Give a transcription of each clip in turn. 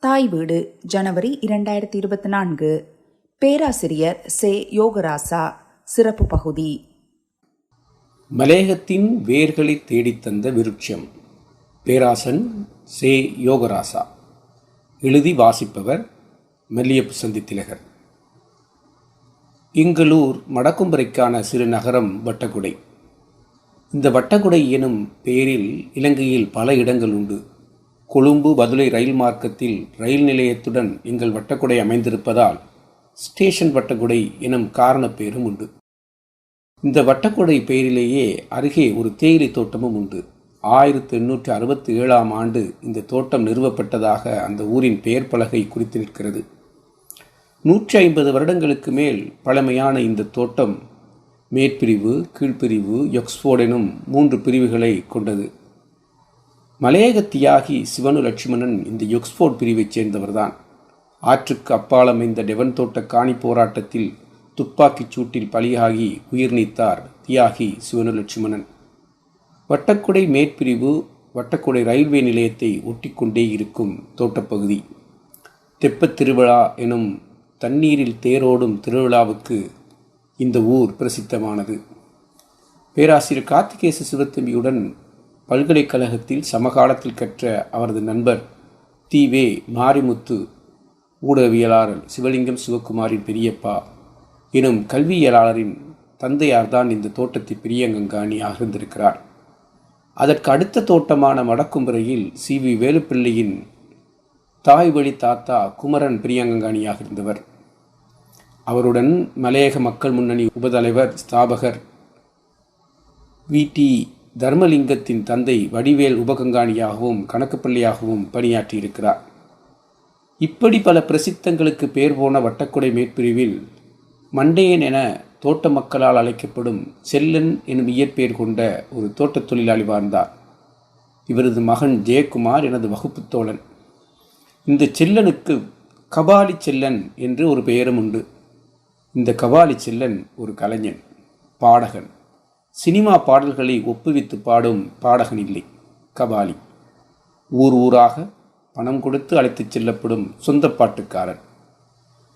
தாய் வீடு ஜனவரி இரண்டாயிரத்தி இருபத்தி நான்கு பேராசிரியர் சே. யோகராசா சிறப்பு பகுதி. மலேகத்தின் வேர்களை தேடித்தந்த விருட்சம். பேராசன் சே. யோகராசா. எழுதி வாசிப்பவர் மெல்லியப்பு சந்தி திலகர் இங்களூர் மடக்கும்பரைக்கான சிறு நகரம் வட்டகுடை இந்த வட்டகுடை எனும் பெயரில் இலங்கையில் பல இடங்கள் உண்டு. கொழும்பு பதுளை ரயில் மார்க்கத்தில் ரயில் நிலையத்துடன் எங்கள் வட்டக்குடை அமைந்திருப்பதால் ஸ்டேஷன் வட்டக்குடை எனும் காரணப் பெயரும் உண்டு. இந்த வட்டக்குடை பெயரிலேயே அருகே ஒரு தேயிலை தோட்டமும் உண்டு. ஆயிரத்தி எண்ணூற்றி அறுபத்தி ஏழாம் ஆண்டு இந்த தோட்டம் நிறுவப்பட்டதாக அந்த ஊரின் பெயர் பலகை குறித்து நிற்கிறது. நூற்றி ஐம்பது வருடங்களுக்கு மேல் பழமையான இந்த தோட்டம் மேற்பிரிவு கீழ்ப்பிரிவு எக்ஸ்போர்ட் எனும் மூன்று பிரிவுகளை கொண்டது. மலையக தியாகி சிவனு லட்சுமணன் இந்த எக்ஸ்போர்ட் பிரிவைச் சேர்ந்தவர்தான். ஆற்றுக்கு அப்பால் அமைந்த டெவன் தோட்ட காணி போராட்டத்தில் துப்பாக்கிச் சூட்டில் பலியாகி உயிர் நீத்தார் தியாகி சிவனு லட்சுமணன். வட்டக்குடை மேற்பிரிவு வட்டக்குடை ரயில்வே நிலையத்தை ஒட்டிக்கொண்டே இருக்கும் தோட்டப்பகுதி. தெப்பத் திருவிழா எனும் தண்ணீரில் தேரோடும் திருவிழாவுக்கு இந்த ஊர் பிரசித்தமானது. பேராசிரியர் கார்த்திகேச சிவத்தம்பியுடன் பல்கலைக்கழகத்தில் சமகாலத்தில் கற்ற அவரது நண்பர் தி வே. மாரிமுத்து ஊடகவியலாளர் சிவலிங்கம் சிவகுமாரின் பெரியப்பா எனும் கல்வியலாளரின் தந்தையார்தான் இந்த தோட்டத்தை பிரியங்கங்காணியாக இருந்திருக்கிறார் அதற்கு அடுத்த தோட்டமான வடக்கும்பரையில் சி. வி. வேலுப்பிள்ளையின் தாய் வழி தாத்தா குமரன் பிரியங்கங்காணியாக இருந்தவர். அவருடன் மலையக மக்கள் முன்னணி உபதலைவர் ஸ்தாபகர் வி. டி. தர்மலிங்கத்தின் தந்தை வடிவேல் உபகங்காணியாகவும் கணக்குப்பள்ளியாகவும் பணியாற்றியிருக்கிறார். இப்படி பல பிரசித்தங்களுக்கு பேர் போன வட்டக்குடை மேற்பிரிவில் மண்டையன் என தோட்ட மக்களால் அழைக்கப்படும் செல்லன் எனும் இயற்பெயர் கொண்ட ஒரு தோட்டத் தொழிலாளி வாழ்ந்தார். இவரது மகன் ஜெயக்குமார் எனது வகுப்பு தோழன். இந்த செல்லனுக்கு கபாலி செல்லன் என்று ஒரு பெயரும் உண்டு. இந்த கபாலி செல்லன் ஒரு கலைஞன் பாடகன். சினிமா பாடல்களை ஒப்புவித்து பாடும் பாடகன் இல்லை கபாலி. ஊர் ஊராக பணம் கொடுத்து அழைத்துச் செல்லப்படும் சொந்த பாட்டுக்காரன்.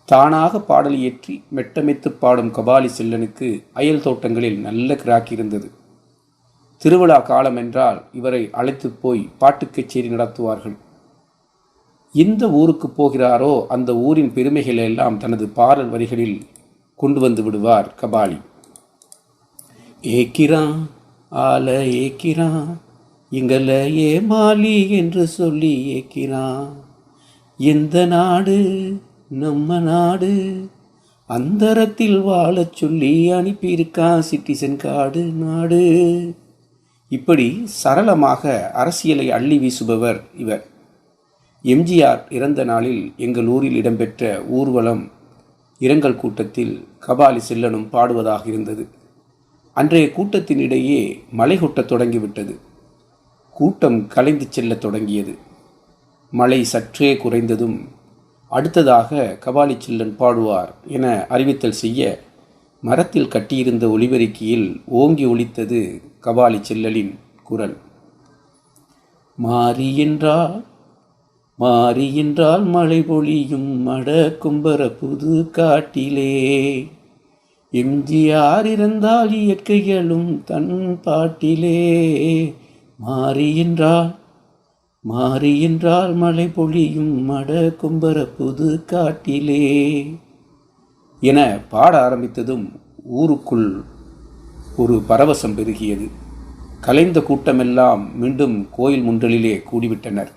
தானாக பாடல் இயற்றி மெட்டமைத்து பாடும் கபாலி செல்லனுக்கு அயல் தோட்டங்களில் நல்ல கிராக் இருந்தது. திருவிழா காலம் என்றால் இவரை அழைத்து போய் பாட்டு கச்சேரி நடத்துவார்கள். எந்த ஊருக்கு போகிறாரோ அந்த ஊரின் பெருமைகளை எல்லாம் தனது பாடல் வரிகளில் கொண்டு வந்து விடுவார் கபாலி. ஏக்கிறான் ஆல ஏக்கிறான் எங்களை ஏமாலி என்று சொல்லி ஏக்கிறான். எந்த நாடு நம்ம நாடு? அந்தரத்தில் வாழச் சொல்லி அனுப்பியிருக்கான் சிட்டிசன் காடு நாடு? இப்படி சரளமாக அரசியலை அள்ளி வீசுபவர் இவர். எம்ஜிஆர் இறந்த நாளில் எங்கள் ஊரில் இடம்பெற்ற ஊர்வலம் இரங்கல் கூட்டத்தில் கபாலி செல்லனும் பாடுவதாக இருந்தது. அன்றைய கூட்டத்தினிடையே மழை கொட்டத் தொடங்கிவிட்டது. கூட்டம் கலைந்து செல்லத் தொடங்கியது. மழை சற்றே குறைந்ததும் அடுத்ததாக கபாலி செல்லன் பாடுவார் என அறிவித்தல் செய்ய மரத்தில் கட்டியிருந்த ஒலிபெருக்கியில் ஓங்கி ஒலித்தது கபாலி செல்லலின் குரல். மாறி என்றால் மாறி என்றால் மழை பொழியும் மட கும்பர புது காட்டிலே எம்ஜிஆர் இருந்தால் இயற்கைகளும் தன் பாட்டிலே. மாறி என்றால் மாறி என்றால் மழை பொழியும் மட கும்பர புது காட்டிலே. என பாட ஆரம்பித்ததும் ஊருக்குள் ஒரு பரவசம் பெருகியது. கலைந்த கூட்டமெல்லாம் மீண்டும் கோயில் முன்றலிலே கூடிவிட்டனர்.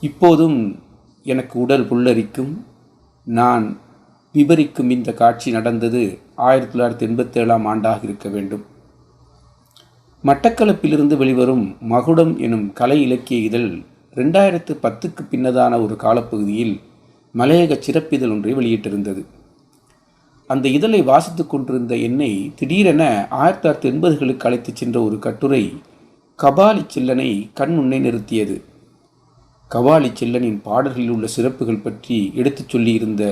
இப்போதும் எனக்கு உடல் புல்லரிக்கும் நான் விபரிக்கும் இந்த காட்சி நடந்தது ஆயிரத்தி தொள்ளாயிரத்தி எண்பத்தி ஏழாம் ஆண்டாக இருக்க வேண்டும். மட்டக்களப்பிலிருந்து வெளிவரும் மகுடம் எனும் கலை இலக்கிய இதழ் ரெண்டாயிரத்து பத்துக்கு பின்னதான ஒரு காலப்பகுதியில் மலையக சிறப்பிதழ் ஒன்றை வெளியிட்டிருந்தது. அந்த இதழை வாசித்து கொண்டிருந்த என்னை திடீரென ஆயிரத்தி தொள்ளாயிரத்தி எண்பதுகளுக்கு அழைத்துச் சென்ற ஒரு கட்டுரை கபாலி சில்லனை கண் முன்னே நிறுத்தியது கபாலி செல்லனின் பாடல்களில் உள்ள சிறப்புகள் பற்றி எடுத்துச் சொல்லியிருந்த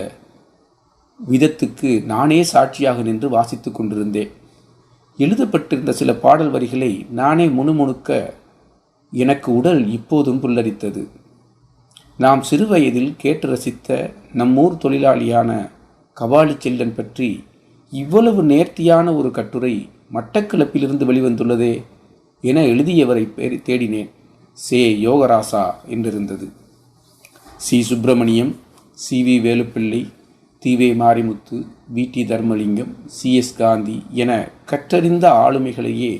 விதத்துக்கு நானே சாட்சியாக நின்று வாசித்து கொண்டிருந்தேன். எழுதப்பட்டிருந்த சில பாடல் வரிகளை நானே முணுமுணுக்க எனக்கு உடல் இப்போதும் புல்லரித்தது. நாம் சிறுவயதில் கேட்டு ரசித்த நம்மூர் தொழிலாளியான கபாலி செல்லன் பற்றி இவ்வளவு நேர்த்தியான ஒரு கட்டுரை மட்டக்களப்பிலிருந்து வெளிவந்துள்ளதே என எழுதியவரை பேர் தேடினேன். சே. Yogarasa என்றிருந்தது. C. Subramaniam C. V. Velupillai தீவே Marimuthu V. T. Tharmalingam C. S. Gandhi என கற்றறிந்த ஆளுமைகளையே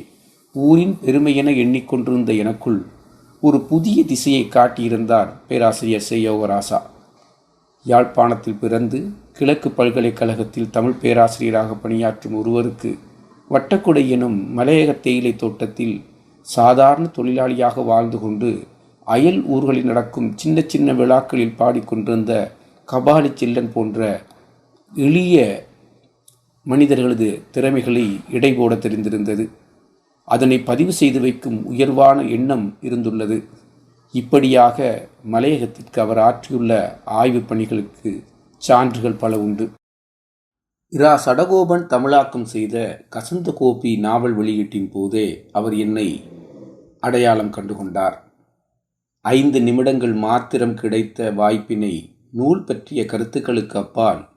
ஊரின் பெருமையென எண்ணிக்கொண்டிருந்த எனக்குள் ஒரு புதிய திசையை காட்டியிருந்தார் பேராசிரியர் செய்யோகராசா யாழ்ப்பாணத்தில் பிறந்து கிழக்கு பல்கலைக்கழகத்தில் தமிழ் பேராசிரியராக பணியாற்றும் ஒருவருக்கு வட்டக்குடை எனும் மலையக தேயிலை தோட்டத்தில் சாதாரண தொழிலாளியாக வாழ்ந்து கொண்டு அயல் ஊர்களில் நடக்கும் சின்ன சின்ன விழாக்களில் பாடிக்கொண்டிருந்த கபாலி செல்லன் போன்ற எளிய மனிதர்களது திறமைகளை இடைபோட தெரிந்திருந்தது. அதனை பதிவு செய்து வைக்கும் உயர்வான எண்ணம் இருந்துள்ளது. இப்படியாக மலையகத்திற்கு அவர் ஆற்றியுள்ள ஆய்வுப் பணிகளுக்கு சான்றுகள் பல உண்டு. இரா சடகோபன் தமிழாக்கம் செய்த கசந்த கோபி நாவல் வெளியீட்டின் போதே அவர் என்னை அடையாளம் கண்டுகொண்டார். ஐந்து நிமிடங்கள் மாத்திரம் கிடைத்த வாய்ப்பினை நூல் பற்றிய கருத்துக்களுக்கு அப்பால்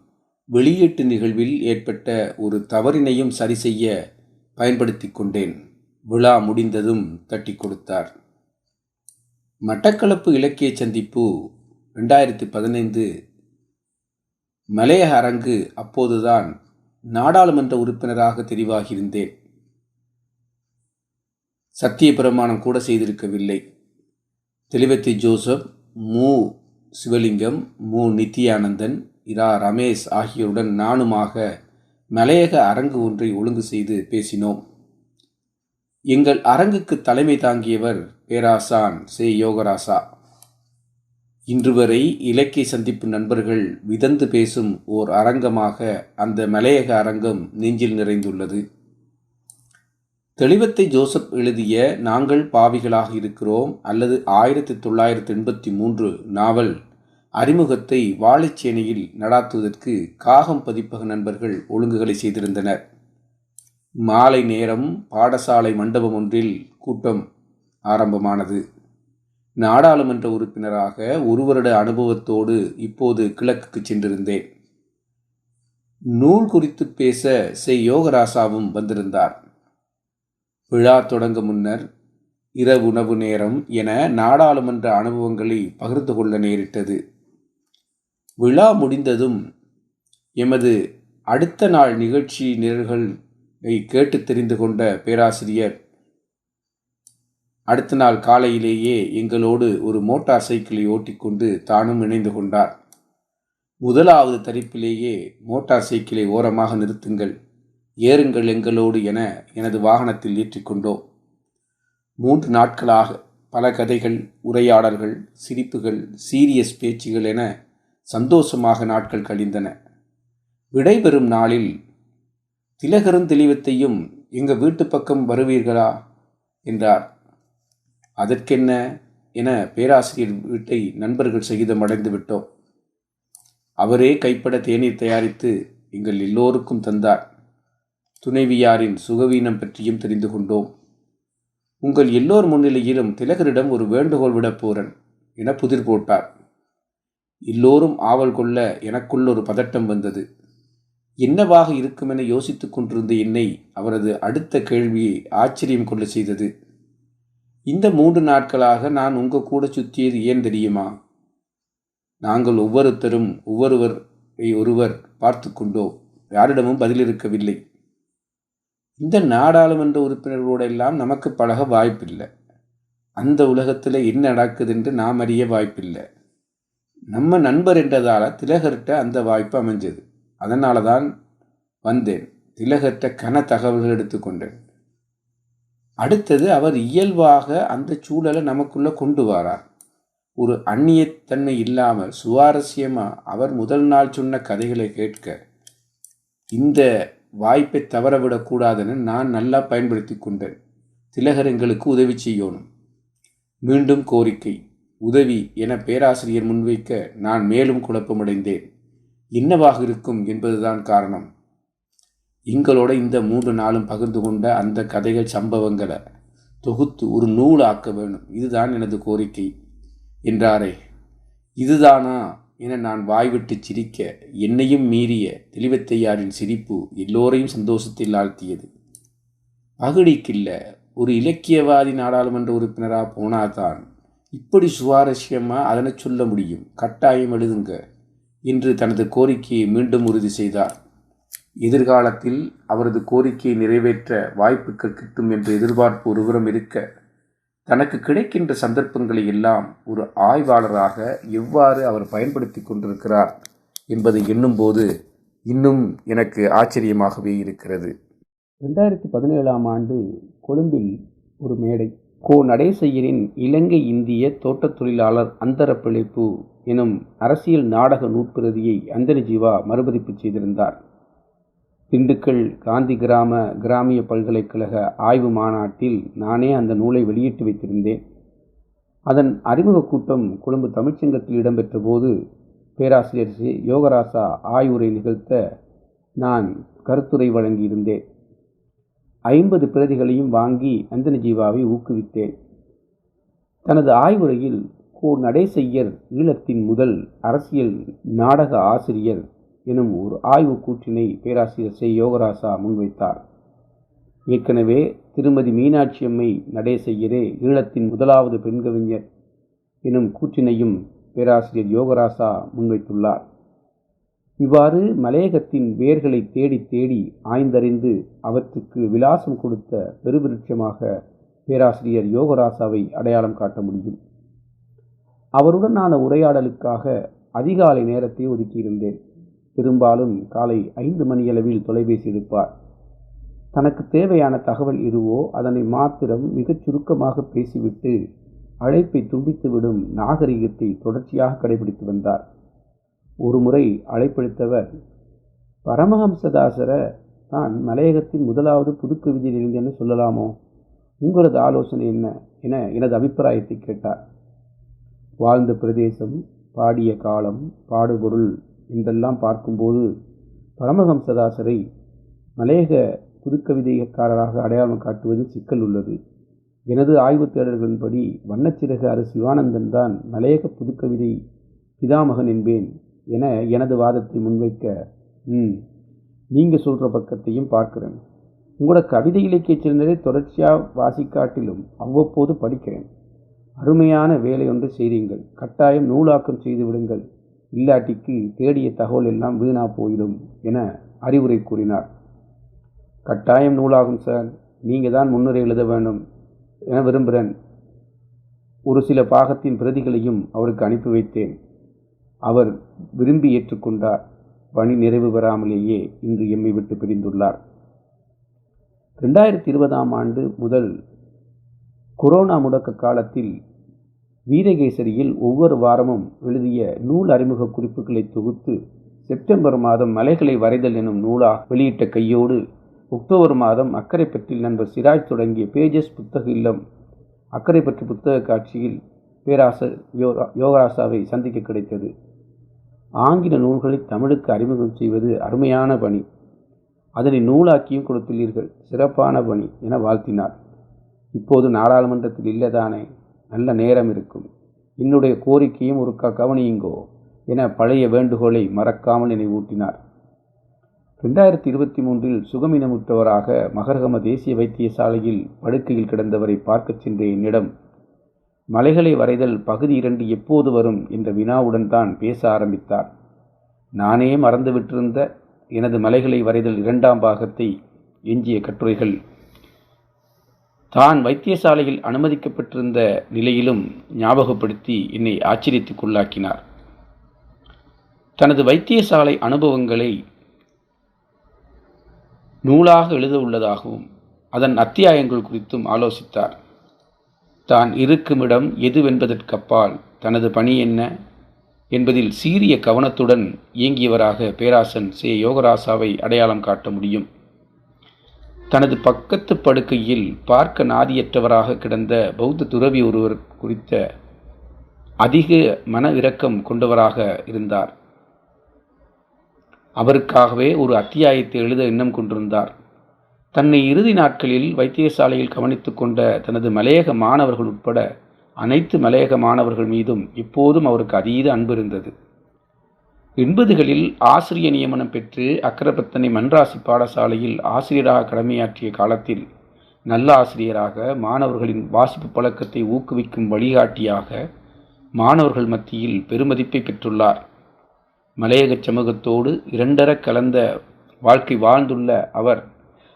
வெளியீட்டு நிகழ்வில் ஏற்பட்ட ஒரு தவறினையும் சரி செய்ய பயன்படுத்தி கொண்டேன். விழா முடிந்ததும் தட்டி கொடுத்தார். மட்டக்களப்பு இலக்கிய சந்திப்பு ரெண்டாயிரத்தி பதினைந்து மலையக அரங்கு அப்போதுதான் நாடாளுமன்ற உறுப்பினராக தெரிவாகியிருந்தேன். சத்திய பிரமாணம் கூட செய்திருக்கவில்லை. தெளிவத்தி ஜோசப் மு. சிவலிங்கம் மு. நித்யானந்தன் இரா ரமேஷ் ஆகியோருடன் நானுமாக மலையக அரங்கு ஒன்றை ஒழுங்கு செய்து பேசினோம். எங்கள் அரங்குக்கு தலைமை தாங்கியவர் பேராசான் சே. யோகராசா. இன்று வரை இலக்கிய சந்திப்பு நண்பர்கள் விதந்து பேசும் ஓர் அரங்கமாக அந்த மலையக அரங்கம் நெஞ்சில் நிறைந்துள்ளது. தெளிவத்தை ஜோசப் எழுதிய நாங்கள் பாவிகளாக இருக்கிறோம் அல்லது ஆயிரத்தி தொள்ளாயிரத்தி எண்பத்தி மூன்று நாவல் அறிமுகத்தை வாழைச்சேனையில் நடாத்துவதற்கு காகம் பதிப்பக நண்பர்கள் ஒழுங்குகளை செய்திருந்தனர். மாலை நேரம் பாடசாலை மண்டபம் ஒன்றில் கூட்டம் ஆரம்பமானது. நாடாளுமன்ற உறுப்பினராக ஒரு வருட அனுபவத்தோடு இப்போது கிழக்குக்கு சென்றிருந்தேன். நூல் குறித்து பேச செய் யோகராசாவும் வந்திருந்தார். விழா தொடங்க முன்னர் இரவு உணவு நேரம் என நாடாளுமன்ற அனுபவங்களை பகிர்ந்து கொள்ள நேரிட்டது. விழா முடிந்ததும் எமது அடுத்த நாள் நிகழ்ச்சி நிரல்களை கேட்டு தெரிந்து கொண்ட பேராசிரியர் அடுத்த நாள் காலையிலேயே எங்களோடு ஒரு மோட்டார் சைக்கிளை ஓட்டிக்கொண்டு தானும் இணைந்து கொண்டார். முதலாவது தரிப்பிலேயே மோட்டார் சைக்கிளை ஓரமாக நிறுத்துங்கள் ஏறுங்கள் எங்களோடு என எனது வாகனத்தில் ஏற்றிக்கொண்டோம் மூன்று நாட்களாக பல கதைகள் உரையாடல்கள் சிரிப்புகள் சீரியஸ் பேச்சுகள் என சந்தோஷமாக நாட்கள் கழிந்தன. விடைபெறும் நாளில் திலகரும் தெளிவத்தையும் எங்கள் வீட்டு பக்கம் வருவீர்களா? என்றார். அதற்கென்ன? என பேராசிரியர் வீட்டை நண்பர்கள் சகிதம் அடைந்து விட்டோம். அவரே கைப்பட தேநீர் தயாரித்து எங்கள் எல்லோருக்கும் தந்தார். துணைவியாரின் சுகவீனம் பற்றியும் தெரிந்து கொண்டோம். உங்கள் எல்லோர் முன்னிலையிலும் திலகரிடம் ஒரு வேண்டுகோள் விடப் போறன் என புதிர் போட்டார். எல்லோரும் ஆவல் கொள்ள எனக்குள் ஒரு பதட்டம் வந்தது. என்னவாக இருக்கும் என யோசித்துக் கொண்டிருந்த என்னை அவரது அடுத்த கேள்வியை ஆச்சரியம் கொள்ள செய்தது. இந்த மூன்று நாட்களாக நான் உங்க கூட சுற்றியது ஏன் தெரியுமா? நாங்கள் ஒவ்வொருத்தரும் ஒவ்வொருவரை ஒருவர் பார்த்து கொண்டோ யாரிடமும் பதிலிருக்கவில்லை இந்த நாடாளுமன்ற உறுப்பினர்களோட எல்லாம் நமக்கு பழக வாய்ப்பில்லை. அந்த உலகத்தில் என்ன நடக்குது என்று நாம் அறிய வாய்ப்பில்லை. நம்ம நண்பர் என்றதால் திலகர்கிட்ட அந்த வாய்ப்பு அமைஞ்சது. அதனால தான் வந்தேன். திலகர்கிட்ட கன தகவல்கள் எடுத்துக்கொண்டேன் அடுத்தது அவர் இயல்பாக அந்த சூழலை நமக்குள்ளே கொண்டு வரார். ஒரு அந்நியத்தன்மை இல்லாமல் சுவாரஸ்யமாக அவர் முதல் நாள் சொன்ன கதைகளை கேட்க இந்த வாய்ப்பை தவறவிடக்கூடாதுன்னு நான் நல்லா பயன்படுத்தி கொண்டேன். திலகர் எங்களுக்கு உதவி செய்யணும். மீண்டும் கோரிக்கை. உதவி என பேராசிரியர் முன்வைக்க நான் மேலும் குழப்பமடைந்தேன். என்னவாக இருக்கும் என்பதுதான் காரணம். எங்களோட இந்த மூன்று நாளும் பகிர்ந்து கொண்ட அந்த கதைகள் சம்பவங்களை தொகுத்து ஒரு நூல் ஆக்க வேணும். இதுதான் எனது கோரிக்கை. என்றாரே இதுதானா? என நான் வாய்விட்டு சிரிக்க என்னையும் மீறிய தெளிவத்தையாரின் சிரிப்பு எல்லோரையும் சந்தோஷத்தில் ஆழ்த்தியது. பகுடிக்கில்ல ஒரு இலக்கியவாதி நாடாளுமன்ற உறுப்பினராக போனாதான் இப்படி சுவாரஸ்யமாக அதனை சொல்ல முடியும். கட்டாயம் எழுதுங்க. என்று தனது கோரிக்கையை மீண்டும் உறுதி செய்தார். எதிர்காலத்தில் அவரது கோரிக்கையை நிறைவேற்ற வாய்ப்புகள் கிட்டும் என்ற எதிர்பார்ப்பு ஒருபுறம் இருக்க தனக்கு கிடைக்கின்ற சந்தர்ப்பங்களை எல்லாம் ஒரு ஆய்வாளராக எவ்வாறு அவர் பயன்படுத்தி கொண்டிருக்கிறார் என்பதை எண்ணும்போது இன்னும் எனக்கு ஆச்சரியமாகவே இருக்கிறது. ரெண்டாயிரத்தி பதினேழாம் ஆண்டு கொழும்பில் ஒரு மேடை கோ நடேசையரின் இலங்கை இந்திய தோட்டத் தொழிலாளர் அந்தர பிழைப்பு எனும் அரசியல் நாடக நூற்பிரதியை அந்தனி ஜீவா மறுபதிப்பு செய்திருந்தார். திண்டுக்கல் காந்தி கிராம கிராமிய பல்கலைக்கழக ஆய்வு மாநாட்டில் நானே அந்த நூலை வெளியிட்டு வைத்திருந்தேன். அதன் அறிமுக கூட்டம் கொழும்பு தமிழ்ச்சங்கத்தில் இடம்பெற்ற போது பேராசிரியர் சி. யோகராசா ஆய்வுரை நிகழ்த்த நான் கருத்துரை வழங்கியிருந்தேன். ஐம்பது பிரதிகளையும் வாங்கி அந்தனஜீவாவை ஊக்குவித்தேன். தனது ஆய்வுரையில் கோ நடேசையர் ஈழத்தின் முதல் அரசியல் நாடக ஆசிரியர் எனும் ஒரு ஆய்வு கூற்றினை பேராசிரியர் செ. யோகராசா முன்வைத்தார். ஏற்கனவே திருமதி மீனாட்சி அம்மை நடேசையரே ஈழத்தின் முதலாவது பெண் கவிஞர் எனும் கூற்றினையும் பேராசிரியர் யோகராசா முன்வைத்துள்ளார். இவ்வாறு மலையகத்தின் வேர்களை தேடி தேடி ஆய்ந்தறிந்து அவற்றுக்கு விலாசம் கொடுத்த பெருவிருட்சமாக பேராசிரியர் யோகராசாவை அடையாளம் காட்ட முடியும். அவருடனான உரையாடலுக்காக அதிகாலை நேரத்தை ஒதுக்கியிருந்தேன். பெரும்பாலும் காலை ஐந்து மணியளவில் தொலைபேசி எடுப்பார். தனக்கு தேவையான தகவல் எதுவோ அதனை மாத்திரம் மிகச் சுருக்கமாக பேசிவிட்டு அழைப்பை துண்டித்துவிடும் நாகரிகத்தை தொடர்ச்சியாக கடைபிடித்து வந்தார். ஒருமுறை அழைப்பளித்தவர். பரமஹம்சதாசரை தான் மலையகத்தின் முதலாவது புதுக்கவிதை எழுந்தேன்னு சொல்லலாமோ? உங்களது ஆலோசனை என்ன? என எனது அபிப்பிராயத்தை கேட்டார். வாழ்ந்த பிரதேசம் பாடிய காலம் பாடுபொருள் என்றெல்லாம் பார்க்கும்போது பரமஹம்சதாசரை மலையக புதுக்கவிதைக்காரராக அடையாளம் காட்டுவதில் சிக்கல் உள்ளது. எனது ஆய்வுத் தேடல்களின்படி வண்ணச்சிறகு அரசு சிவானந்தன் தான் மலையக புதுக்கவிதை பிதாமகன் என்பேன். என எனது வாதத்தை முன்வைக்க ம் நீங்கள் சொல்கிற பக்கத்தையும் பார்க்குறேன். உங்களோட கவிதை இலக்கிய சிறந்ததை தொடர்ச்சியாக வாசிக்காட்டிலும் அவ்வப்போது படிக்கிறேன். அருமையான வேலை ஒன்று செய்தீங்கள். கட்டாயம் நூலாக்கம் செய்து விடுங்கள். இல்லாட்டிக்கு தேடிய தகவல் எல்லாம் வீணா போயிடும் என அறிவுரை கூறினார். கட்டாயம் நூலாகும் சார். நீங்கள் தான் முன்னுரை எழுத வேண்டும் என விரும்புகிறேன். ஒரு சில பாகத்தின் பிரதிகளையும் அவருக்கு அனுப்பி வைத்தேன். அவர் விரும்பி ஏற்றுக்கொண்டார். பணி நிறைவு பெறாமலேயே இன்று எம்மை விட்டு பிரிந்துள்ளார். ரெண்டாயிரத்தி இருபதாம் ஆண்டு முதல் கொரோனா முடக்க காலத்தில் வீரகேசரியில் ஒவ்வொரு வாரமும் எழுதிய நூல் அறிமுக குறிப்புகளை தொகுத்து செப்டம்பர் மாதம் மலைகளை வரைதல் எனும் நூலாக வெளியிட்ட கையோடு அக்டோபர் மாதம் அக்கரைப்பற்றில் நண்பர் சிராஜ் தொடங்கிய பேஜஸ் புத்தக இல்லம் அக்கரைப்பற்று புத்தக காட்சியில் பேராசர் யோகா யோகராசாவை சந்திக்க கிடைத்தது. ஆங்கில நூல்களை தமிழுக்கு அறிமுகம் செய்வது அருமையான பணி. அதனை நூலாக்கியும் கொடுத்துள்ளீர்கள். சிறப்பான பணி என வாழ்த்தினார். இப்போது நாடாளுமன்றத்தில் இல்லதானே? நல்ல நேரம் இருக்கும். என்னுடைய கோரிக்கையும் ஒரு கவனியுங்கோ என பழைய வேண்டுகோளை மறக்காமல் நினைவூட்டினார். ரெண்டாயிரத்தி இருபத்தி மூன்றில் சுகமினமுற்றவராக மகரகம தேசிய வைத்தியசாலையில் படுக்கையில் கிடந்தவரை பார்க்கச் சென்ற என்னிடம் மலைகளை வரைதல் பகுதி இரண்டு எப்போது வரும் என்ற வினாவுடன் தான் பேச ஆரம்பித்தார். நானே மறந்துவிட்டிருந்த எனது மலைகளை வரைதல் இரண்டாம் பாகத்தை எஞ்சிய கட்டுரைகள். தான் வைத்தியசாலையில் அனுமதிக்கப்பட்டிருந்த நிலையிலும் ஞாபகப்படுத்தி என்னை ஆச்சரியத்துக்குள்ளாக்கினார். தனது வைத்தியசாலை அனுபவங்களை நூலாக எழுத உள்ளதாகவும் அதன் அத்தியாயங்கள் குறித்தும் ஆலோசித்தார். தான் இருக்குமிடம் எதுவென்பதற்கப்பால் தனது பணி என்ன? என்பதில் சீரிய கவனத்துடன் இயங்கியவராக பேராசன் சே. யோகராசாவை அடையாளம் காட்ட முடியும். தனது பக்கத்து படுக்கையில் பார்க்க நாதியற்றவராக கிடந்த பௌத்த துறவி ஒருவர் குறித்த அதிக மன இரக்கம் கொண்டவராக இருந்தார். அவருக்காகவே ஒரு அத்தியாயத்தை எழுத எண்ணம் கொண்டிருந்தார். தன்னை இறுதி நாட்களில் வைத்தியசாலையில் கவனித்து கொண்ட தனது மலையக மாணவர்கள் உட்பட அனைத்து மலையக மாணவர்கள் மீதும் எப்போதும் அவருக்கு அதீத அன்பு இருந்தது. எண்பதுகளில் ஆசிரிய நியமனம் பெற்று அக்கரபத்தனை மன்ராசி பாடசாலையில் ஆசிரியராக கடமையாற்றிய காலத்தில் நல்ல ஆசிரியராக மாணவர்களின் வாசிப்பு பழக்கத்தை ஊக்குவிக்கும் வழிகாட்டியாக மாணவர்கள் மத்தியில் பெருமதிப்பை பெற்றுள்ளார். மலையக சமூகத்தோடு இரண்டர கலந்த வாழ்க்கை வாழ்ந்துள்ள அவர்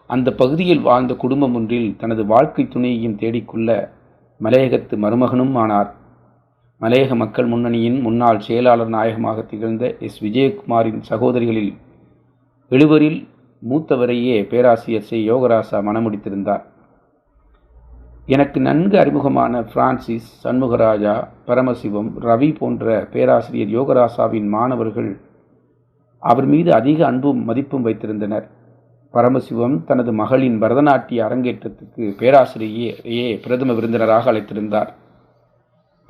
அந்த பகுதியில் வாழ்ந்த குடும்பம் ஒன்றில் தனது வாழ்க்கை துணையையும் தேடிக்கொள்ள மலையகத்து மருமகனும் ஆனார். மலையக மக்கள் முன்னணியின் முன்னாள் செயலாளர் நாயகமாக திகழ்ந்த எஸ். விஜயகுமாரின் சகோதரிகளில் எழுவரில் மூத்தவரையே பேராசிரியர் சி. யோகராசா மணமுடித்திருந்தார். எனக்கு நன்கு அறிமுகமான பிரான்சிஸ் சண்முகராஜா பரமசிவம் ரவி போன்ற பேராசிரியர் யோகராசாவின் மாணவர்கள் அவர் மீது அதிக அன்பும் மதிப்பும் வைத்திருந்தனர். பரமசிவம் தனது மகளின் பரதநாட்டிய அரங்கேற்றத்துக்கு பேராசிரியரையே பிரதம விருந்தினராக அழைத்திருந்தார்.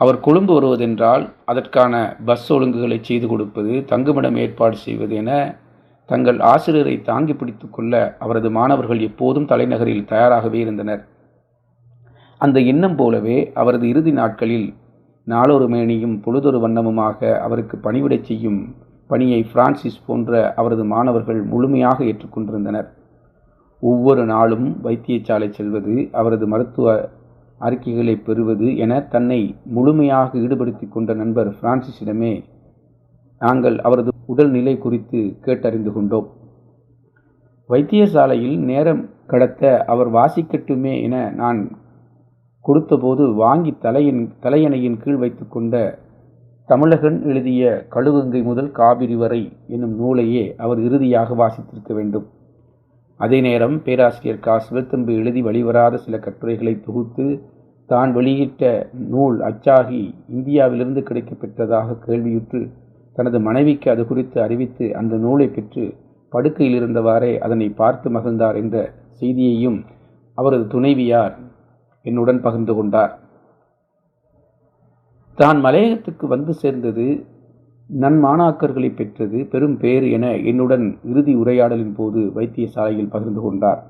அவர் கொழும்பு வருவதென்றால் அதற்கான பஸ் ஒழுங்குகளை செய்து கொடுப்பது தங்குமிடம் ஏற்பாடு செய்வது என தங்கள் ஆசிரியரை தாங்கி பிடித்து கொள்ள அவரது மாணவர்கள் எப்போதும் தலைநகரில் தயாராகவே இருந்தனர். அந்த எண்ணம் போலவே அவரது இறுதி நாட்களில் நாளொரு மேனியும் பொழுதொரு வண்ணமுமாக அவருக்கு பணிவிடை செய்யும் பணியை பிரான்சிஸ் போன்ற அவரது மாணவர்கள் முழுமையாக ஏற்றுக்கொண்டிருந்தனர். ஒவ்வொரு நாளும் வைத்தியசாலை செல்வது அவரது மருத்துவ அறிக்கைகளை பெறுவது என தன்னை முழுமையாக ஈடுபடுத்தி கொண்ட நண்பர் பிரான்சிஸிடமே நாங்கள் அவரது உடல்நிலை குறித்து கேட்டறிந்து கொண்டோம். வைத்தியசாலையில் நேரம் கடத்த அவர் வாசிக்கட்டுமே என நான் கொடுத்தபோது வாங்கி தலையின் தலையணையின் கீழ் வைத்துக்கொண்ட தமிழகன் எழுதிய கழுகங்கை முதல் காவிரி வரை என்னும் நூலையே அவர் இறுதியாக வாசித்திருக்க வேண்டும். அதே நேரம் பேராசிரியர் கா. சிவத்தம்பு எழுதி வெளிவராத சில கட்டுரைகளை தொகுத்து தான் வெளியிட்ட நூல் அச்சாகி இந்தியாவிலிருந்து கிடைக்கப்பெற்றதாக கேள்வியுற்று தனது மனைவிக்கு அது குறித்து அறிவித்து அந்த நூலை பெற்று படுக்கையில் இருந்தவாறே அதனை பார்த்து மகிழ்ந்தார் என்ற செய்தியையும் அவரது துணைவியார் என்னுடன் பகிர்ந்து கொண்டார். தான் மலையகத்துக்கு வந்து சேர்ந்தது நன்மாணாக்கர்களை பெற்றது பெரும் பேர் என என்னுடன் இறுதி உரையாடலின் போது வைத்தியசாலையில் பகிர்ந்து கொண்டார்.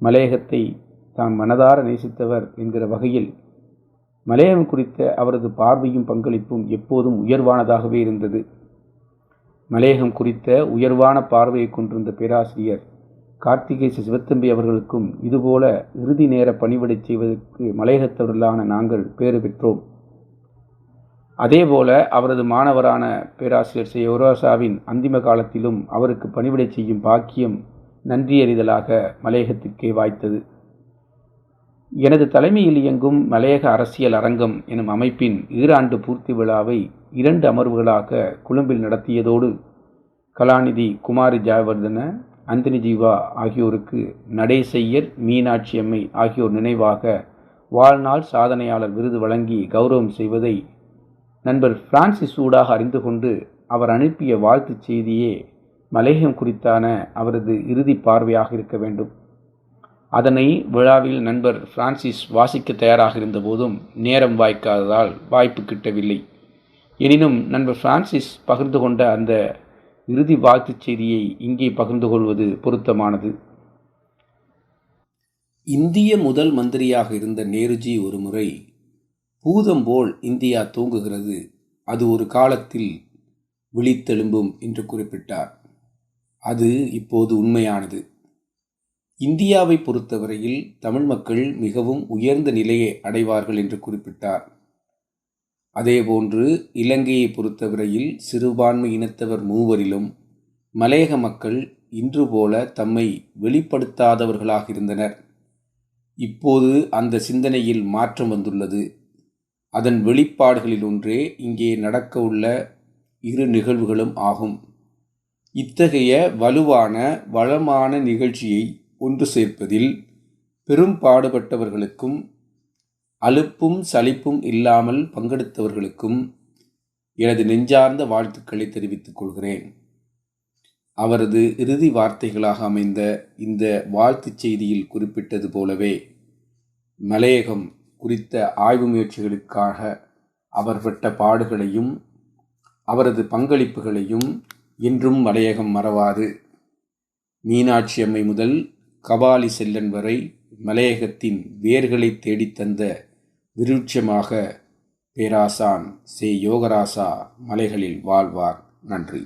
மலையகத்தை தான் மனதார நேசித்தவர் என்கிற வகையில் மலையகம் குறித்த அவரது பார்வையும் பங்களிப்பும் எப்போதும் உயர்வானதாகவே இருந்தது. மலையகம் குறித்த உயர்வான பார்வையை கொண்டிருந்த பேராசிரியர் கார்த்திகை சிவத்தம்பி அவர்களுக்கும் இதுபோல இறுதி நேர பணிவிடை செய்வதற்கு மலையகத்தவர்களான நாங்கள் பேறு பெற்றோம். அதேபோல அவரது மாணவரான பேராசிரியர் சி அந்திம காலத்திலும் அவருக்கு பணிவிடை செய்யும் பாக்கியம் நன்றியறிதலாக மலையகத்திற்கே வாய்த்தது. எனது தலைமையில் இயங்கும் மலையக அரசியல் அரங்கம் எனும் அமைப்பின் ஈராண்டு பூர்த்தி விழாவை இரண்டு அமர்வுகளாக கொழும்பில் நடத்தியதோடு கலாநிதி குமாரி ஜாவர்தன அந்தனி ஜீவா ஆகியோருக்கு நடேசையர் மீனாட்சி அம்மை ஆகியோர் நினைவாக வாழ்நாள் சாதனையாளர் விருது வழங்கி கௌரவம் செய்வதை நண்பர் பிரான்சிஸ் ஊடாக அறிந்து கொண்டு அவர் அனுப்பிய வாழ்த்துச் செய்தியே மலேகம் குறித்தான அவரது இறுதி பார்வையாக இருக்க வேண்டும். அதனை விழாவில் நண்பர் பிரான்சிஸ் வாசிக்க தயாராக இருந்தபோதும் நேரம் வாய்க்காததால் வாய்ப்பு கிட்டவில்லை. எனினும் நண்பர் பிரான்சிஸ் பகிர்ந்து கொண்ட அந்த இறுதி வாழ்த்துச் செய்தியை இங்கே பகிர்ந்து கொள்வது பொருத்தமானது. இந்திய முதல் மந்திரியாக இருந்த நேருஜி ஒருமுறை பூதம் போல் இந்தியா தூங்குகிறது. அது ஒரு காலத்தில் விழித்தெழும்பும் என்று குறிப்பிட்டார். அது இப்போது உண்மையானது. இந்தியாவை பொறுத்தவரையில் தமிழ் மக்கள் மிகவும் உயர்ந்த நிலையை அடைவார்கள் என்று குறிப்பிட்டார். அதேபோன்று இலங்கையை பொறுத்தவரையில் சிறுபான்மை இனத்தவர் மூவரிலும் மலையக மக்கள் இன்று போல தம்மை வெளிப்படுத்தாதவர்களாக இருந்தனர். இப்போது அந்த சிந்தனையில் மாற்றம் வந்துள்ளது. அதன் வெளிப்பாடுகளில் ஒன்றே இங்கே நடக்க உள்ள இரு நிகழ்வுகளும் ஆகும். இத்தகைய வலுவான வளமான நிகழ்ச்சியை ஒன்று சேர்ப்பதில் பெரும் பாடுபட்டவர்களுக்கும் அலுப்பும் சலிப்பும் இல்லாமல் பங்கெடுத்தவர்களுக்கும் எனது நெஞ்சார்ந்த வாழ்த்துக்களை தெரிவித்துக் கொள்கிறேன். அவரது இறுதி வார்த்தைகளாக அமைந்த இந்த வாழ்த்துச் செய்தியில் குறிப்பிட்டது போலவே மலையகம் குறித்த ஆய்வு முயற்சிகளுக்காக அவர் பட்ட பாடுகளையும் அவரது பங்களிப்புகளையும் இன்றும் மலையகம் மறவாது. மீனாட்சி அம்மை முதல் கபாலி செல்லன் வரை மலையகத்தின் வேர்களை தேடித்தந்த விருட்சமாக பேராசான் சே யோகராசா மலைகளில் வாழ்வார். நன்றி.